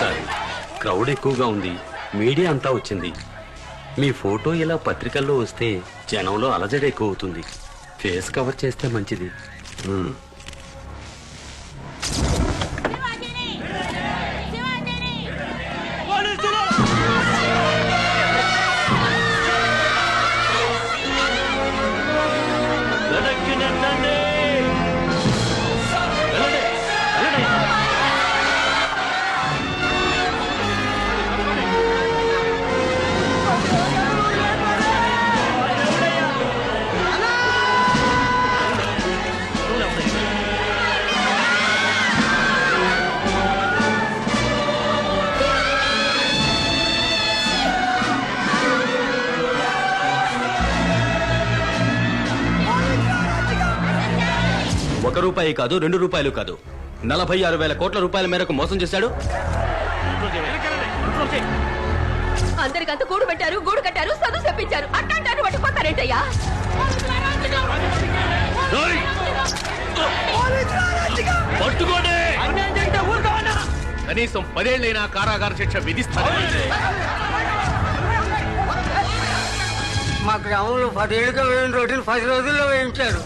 Sir crowd ఎక్కువగా ఉంది. Media అంతా వచ్చింది. మీ ఫోటో ఇలా పత్రికల్లో వస్తే జనంలో అలజడి ఎక్కువ అవుతుంది ఫేస్ కవర్ చేస్తే మంచిది. రూపాయి కాదు రెండు రూపాయలు కాదు. నలభై ఆరు వేల కోట్ల రూపాయల మేరకు మోసం చేశాడు. అందరికంత గూడు పెట్టారు గూడు కట్టారు చదువు చెప్పించారు. అట్టాంటారు పట్టుకోతారేంటయ్యా! పట్టుకోండి! కనీసం పదేళ్ళైనా కారాగార శిక్ష విధిస్తారు? మా గ్రామంలో పదేళ్ళుగా వేయిన రోడ్డులు పది రోజుల్లో వేయించారు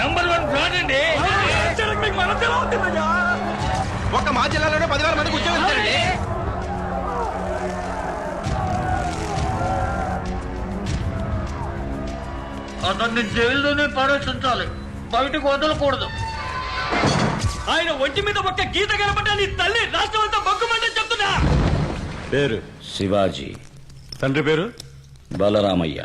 నంబర్ వన్ ఫ్రాడ్ అండి. మీకు మనం తెలవుతుందయ్యా ఒక మా జిల్లాలోనే పదివేల మందికి ఉద్యోగం ఇచ్చారండి అతన్ని జైల్లోనే పరీక్షించాలి బయటకు వదలకూడదు. ఆయన ఒంటి మీద ఒక్క గీత కనపడ్డా నీ తల్లి రాష్ట్రం అంతా బొగ్గుమంటే చెప్తున్నా. పేరు శివాజీ. తండ్రి పేరు? బలరామయ్య.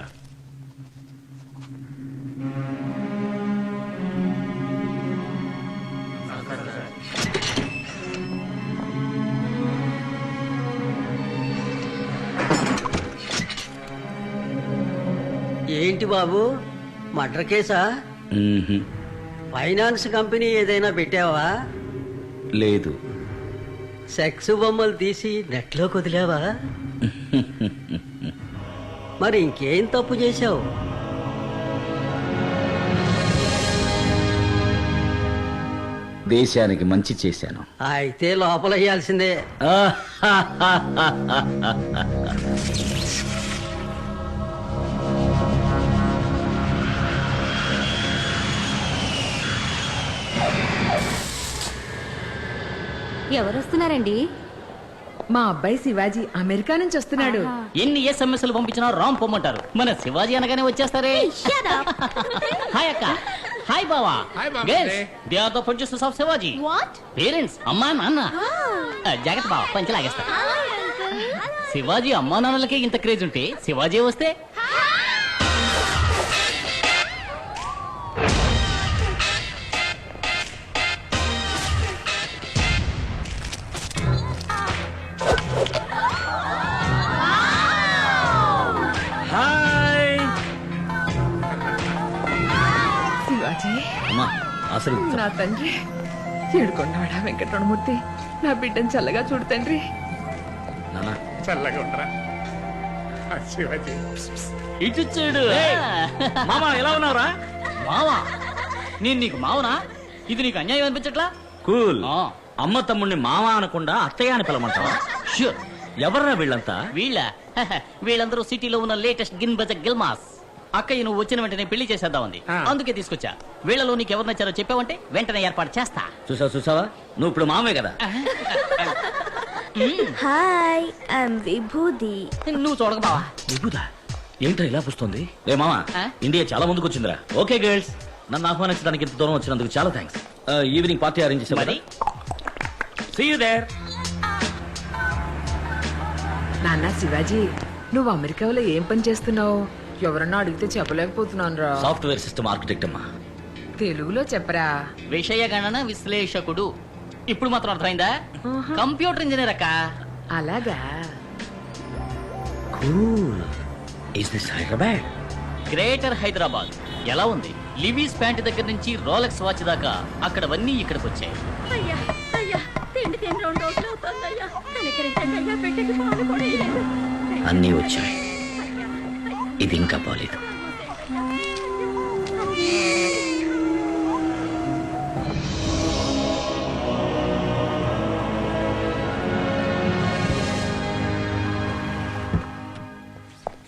ఏంటి బాబు? మర్డర్ కేసా. ఫైనాన్స్ కంపెనీ ఏదైనా పెట్టావా? లేదు. సెక్స్ బొమ్మలు తీసి నెట్లో వదిలేవా మరి ఇంకేం తప్పు చేశావు? దేశానికి మంచి చేశాను. అయితే లోపల వేయాల్సిందే ఎవరు వస్తున్నారండి మా అబ్బాయి శివాజీ అమెరికా నుంచి వస్తున్నాడు. ఎన్ని ఎస్ఎంఎస్లు పంపించినా రామ్ పొమ్మంటారు. మన శివాజీ అనగానే వచ్చేస్తారే. హాయ్ అక్క. హాయ్ బావా. Girls they are the producers of Shivaji. What parents అమ్మా నాన్న. ఆ, జాగ్రత్త బావా పంచి లాగేస్తా శివాజీ అమ్మా నాన్నలకే ఇంత క్రేజ్ ఉంటే శివాజీ వస్తే అసలు నా తండ్రి ఏడుకొండవాడా వెంకటరమూర్తి నా బిడ్డను చల్లగా చూడు తండ్రి. నాన్న. చల్లగా ఉండరా? శివాజీ. ఇటు చూడు. మామా ఎలా ఉన్నావురా? మావా? నేను నీకు మావనా? ఇది నీకు అన్యాయం అనిపించట్లా? కూల్. ఆ. అమ్మ తమ్ముడిని మామ అనకుండా అత్తయ్య అని పిలమంటావా షూర్ ఎవర్రా వీళ్ళంతా? వీళ్ళ? వీళ్ళందరూ సిటీలో ఉన్న లేటెస్ట్ గిన్ బజ గిల్మాస్. అక్కయ్య నువ్వు వచ్చిన వెంటనే పెళ్ళి చేసేద్దామంది అందుకే తీసుకొచ్చా. వీళ్ళలో నీకు ఎవరు నచ్చారో చెప్పావంటే వెంటనే ఏర్పాటు చేస్తా. చూసావా చూసావా? నువ్వు ఇప్పుడు మామే కదా? హాయ్ ఐఎమ్ విభూది నువ్వు చూడక బావా. విభుదా ఏంట్రా ఇలా పుస్తుంది? రే మామా ఆ? ఇండియా చాలా ముందుకు వచ్చిందిరా. Okay girls. నన్ను ఆహ్వానించడానికి ఇంత దూరం వచ్చినందుకు చాలా థ్యాంక్స్ ఈవినింగ్ పార్టీ అరేంజ్ చేసావు మరి? సీ యూ దేర్ నాన్న శివాజీ నువ్వు అమెరికాలో ఏం పని చేస్తున్నావు? ఎవరన్నా అడిగితే చెప్పలేకపోతున్నాను రా. సాఫ్ట్వేర్ సిస్టమ్ ఆర్కిటెక్ట్ అమ్మా. తెలుగులో చెప్పరా? విషయ గణన విశ్లేషకుడు. ఇప్పుడు మాత్రం అర్థమైందా? కంప్యూటర్ ఇంజనీర్ అక్క. అలాగా? Cool is this Hyderabad greater Hyderabad. ఎలా ఉంది? లివీస్ ప్యాంట్ దగ్గర నుంచి రోలెక్స్ వాచ్ దాకా అక్కడవన్నీ ఇక్కడికి వచ్చాయి అయ్యా అయ్యా తిండి తిని రెండు రోజులు అవుతుందయ్యా కనికరించండి అయ్యా పాలు కూడా. అన్నీ వచ్చాయి. ఇది ఇంకా బాలేదు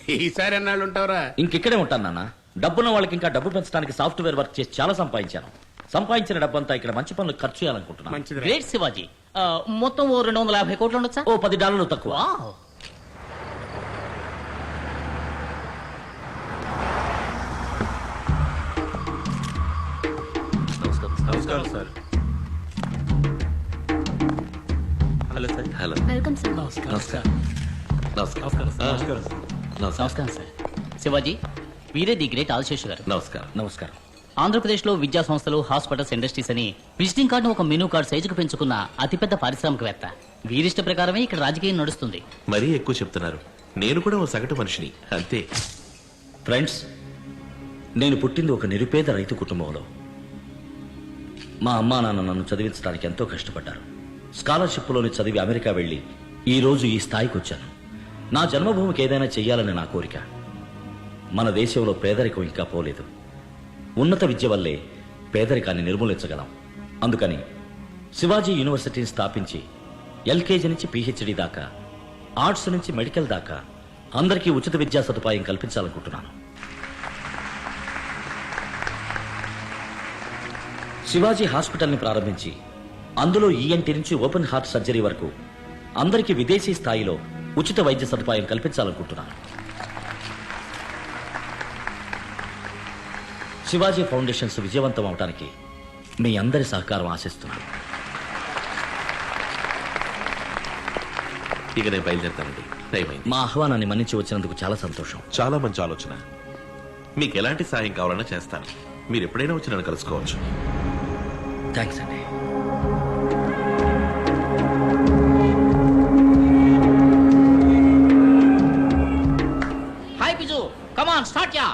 ఈసారి ఎన్నాళ్ళు ఉంటావురా? ఇంకిక్కడే ఉంటాను నాన్న. డబ్బున్న వాళ్ళకి ఇంకా డబ్బు పెంచడానికి సాఫ్ట్వేర్ వర్క్ చేసి చాలా సంపాదించాను. సంపాదించిన డబ్బంతా ఇక్కడ మంచి పనులు ఖర్చు చేయాలనుకుంటున్నాను. మంచిది గ్రేట్ శివాజీ. ఆ, మొత్తం ఓ రెండు వందల యాభై కోట్లు ఉండొచ్చా? ఓ పది డాలర్లు తక్కువ. హలో. Welcome sir. నమస్కారం నమస్కారం. నమస్కారం. నమస్కారం సార్. శివాజీ వీరే ది గ్రేట్ ఆల్శేష్ గారు. నమస్కారం. నమస్కారం. ఆంధ్రప్రదేశ్లో విద్యా సంస్థలు హాస్పిటల్స్ ఇండస్ట్రీస్ అని విజిటింగ్ కార్డును ఒక మెనూ కార్డు సైజుకు పెంచుకున్న అతిపెద్ద పారిశ్రామికవేత్త. వీరిష్ట ప్రకారమే ఇక్కడ రాజకీయం నడుస్తుంది. మరీ ఎక్కువ చెప్తున్నారు. నేను కూడా ఓ సగటు మనిషిని. అంతే. ఫ్రెండ్స్ నేను పుట్టింది ఒక నిరుపేద రైతు కుటుంబంలో. మా అమ్మా నాన్న నన్ను చదివించడానికి ఎంతో కష్టపడ్డారు. స్కాలర్షిప్లోని చదివి అమెరికా వెళ్ళి ఈ రోజు ఈ స్థాయికి వచ్చాను నా జన్మభూమికి ఏదైనా చెయ్యాలని నా కోరిక. మన దేశంలో పేదరికం ఇంకా పోలేదు. ఉన్నత విద్య వల్లే పేదరికాన్ని నిర్మూలించగలం. అందుకని శివాజీ యూనివర్సిటీని స్థాపించి ఎల్కేజీ నుంచి పిహెచ్డి దాకా ఆర్ట్స్ నుంచి మెడికల్ దాకా అందరికీ ఉచిత విద్యా సదుపాయం కల్పించాలనుకుంటున్నాను. శివాజీ హాస్పిటల్ని ప్రారంభించి అందులో ఈఎన్టీ నుంచి ఓపెన్ హార్ట్ సర్జరీ వరకు అందరికీ విదేశీ స్థాయిలో ఉచిత వైద్య సదుపాయం కల్పించాలనుకుంటున్నాను. శివాజీ ఫౌండేషన్స్ విజయవంతం అవడానికి మీ అందరి సహకారం ఆశిస్తున్నాను. ఇక నేను బయలుదేరుతానండి. మా ఆహ్వానాన్ని మన్నించి వచ్చినందుకు చాలా సంతోషం. చాలా మంచి ఆలోచన. మీకు ఎలాంటి సాయం కావాలన్నా చేస్తాను. మీరు ఎప్పుడైనా వచ్చి నన్ను కలుసుకోవచ్చు. థ్యాంక్స్ అండి. Come on start yeah.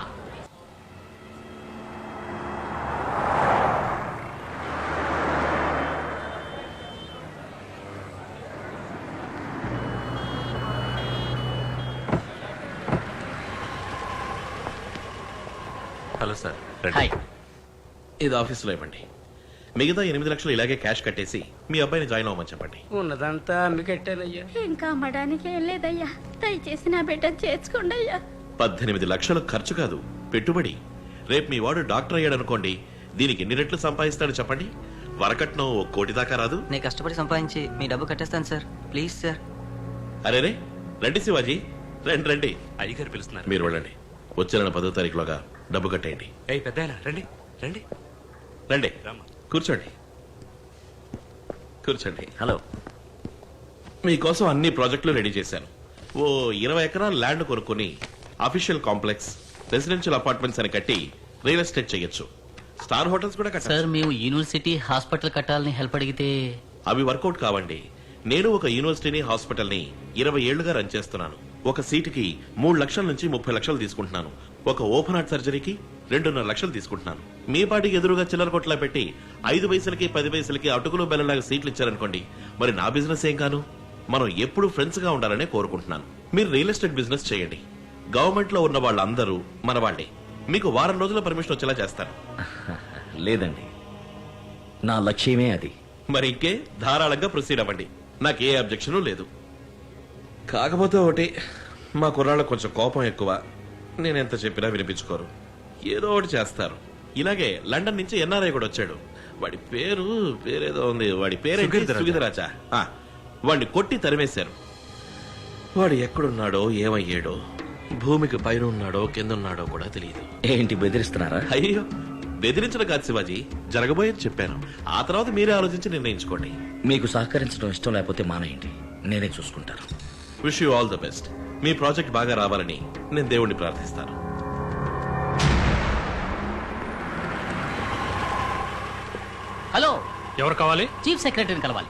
Hello sir. Hi రండి. ఇది ఆఫీసులో ఇవ్వండి. మిగతా ఎనిమిది లక్షలు ఇలాగే క్యాష్ కట్టేసి మీ అబ్బాయిని జాయిన్ అవ్వమని చెప్పండి. ఉన్నదంతా అమ్మి కట్టానయ్యా. ఇంకా అమ్మడానికి ఏం లేదయ్యా. దయచేసి నా బిడ్డను చేర్చుకోండి అయ్యా పద్దెనిమిది లక్షలు ఖర్చు కాదు. పెట్టుబడి. రేపు మీ వాడు డాక్టర్ అయ్యాడు అనుకోండి దీనికి ఎన్ని రెట్లు సంపాదిస్తాడు చెప్పండి? వరకట్నం ఓ కోటి దాకా రాదు? నేను కష్టపడి సంపాదించి మీ డబ్బు కట్టేస్తాను సార్. Please sir. అరే రే రండి శివాజీ. రండి రండి. అయ్యగారు పిలుస్తున్నారు. మీరు వెళ్ళండి. వచ్చే నెల పదో తారీఖులోగా డబ్బు కట్టేయండి. ఏ పెద్ద రండి రండి. రండి. కూర్చోండి. కూర్చోండి. హలో. మీకోసం అన్ని ప్రాజెక్టులు రెడీ చేశాను. ఓ ఇరవై ఎకరాల ల్యాండ్ కొనుక్కొని అఫీషియల్ కాంప్లెక్స్ రెసిడెన్షియల్ అపార్ట్మెంట్స్ అని కట్టి రియల్ ఎస్టేట్ చేయొచ్చు స్టార్ హోటల్స్ కూడా సార్ మేము యూనివర్సిటీ హాస్పిటల్ కట్టాలని హెల్ప్ అడిగితే? అవి వర్కౌట్ కావండి. నేను ఒక యూనివర్సిటీని హాస్పిటల్ని ఇరవై ఏళ్ళుగా రన్ చేస్తున్నాను. ఒక సీటుకి మూడు లక్షల నుంచి ముప్పై లక్షలు తీసుకుంటున్నాను. ఒక ఓపెన్ హార్ట్ సర్జరీకి రెండున్నర లక్షలు తీసుకుంటున్నాను. మీ పాటికి ఎదురుగా చిల్లర కొట్లా పెట్టి ఐదు పైసలకి పది పైసలకి అటుకులు బెల్లలాగా సీట్లు ఇచ్చారనుకోండి మరి నా బిజినెస్ ఏం కాను మనం ఎప్పుడు ఫ్రెండ్స్గా ఉండాలనే కోరుకుంటున్నాను. మీరు రియల్ ఎస్టేట్ బిజినెస్ చేయండి. గవర్నమెంట్లో ఉన్న వాళ్ళందరూ మన వాళ్ళే. మీకు వారం రోజుల పర్మిషన్ వచ్చేలా చేస్తాను లేదండి. నా లక్ష్యమే అది. మరి ఇంకే ధారాళంగా ప్రొసీడ్ అవ్వండి. నాకు ఏ అబ్జెక్షన్ లేదు. కాకపోతే ఒకటి మా కుర్రాళ్ళకు కొంచెం కోపం ఎక్కువ. నేను ఎంత చెప్పినా వినిపించుకోరు. ఏదో ఒకటి చేస్తారు. ఇలాగే లండన్ నుంచి ఎన్ఆర్ఐ కూడా వచ్చాడు. వాడి పేరు పేరేదో ఉంది. వాడి పేరు సుగీధరాజా వాడిని కొట్టి తరిమేశారు. వాడు ఎక్కడున్నాడో ఏమయ్యాడో భూమికి పైన ఉన్నాడో కింద ఉన్నాడో కూడా తెలియదు. ఏంటి బెదిరిస్తున్నారా? అయ్యో బెదిరించడం కాదు శివాజీ. జరగబోయేది చెప్పాను. ఆ తర్వాత మీరే ఆలోచించి నిర్ణయించుకోండి. మీకు సహకరించడం ఇష్టం లేకపోతే మానేయండి. నేనే చూసుకుంటాను. Wish you all the best me project బాగా రావాలని నేను దేవుణ్ణి ప్రార్థిస్తాను. హలో. ఎవరు కావాలి? చీఫ్ సెక్రటరీని కలవాలి.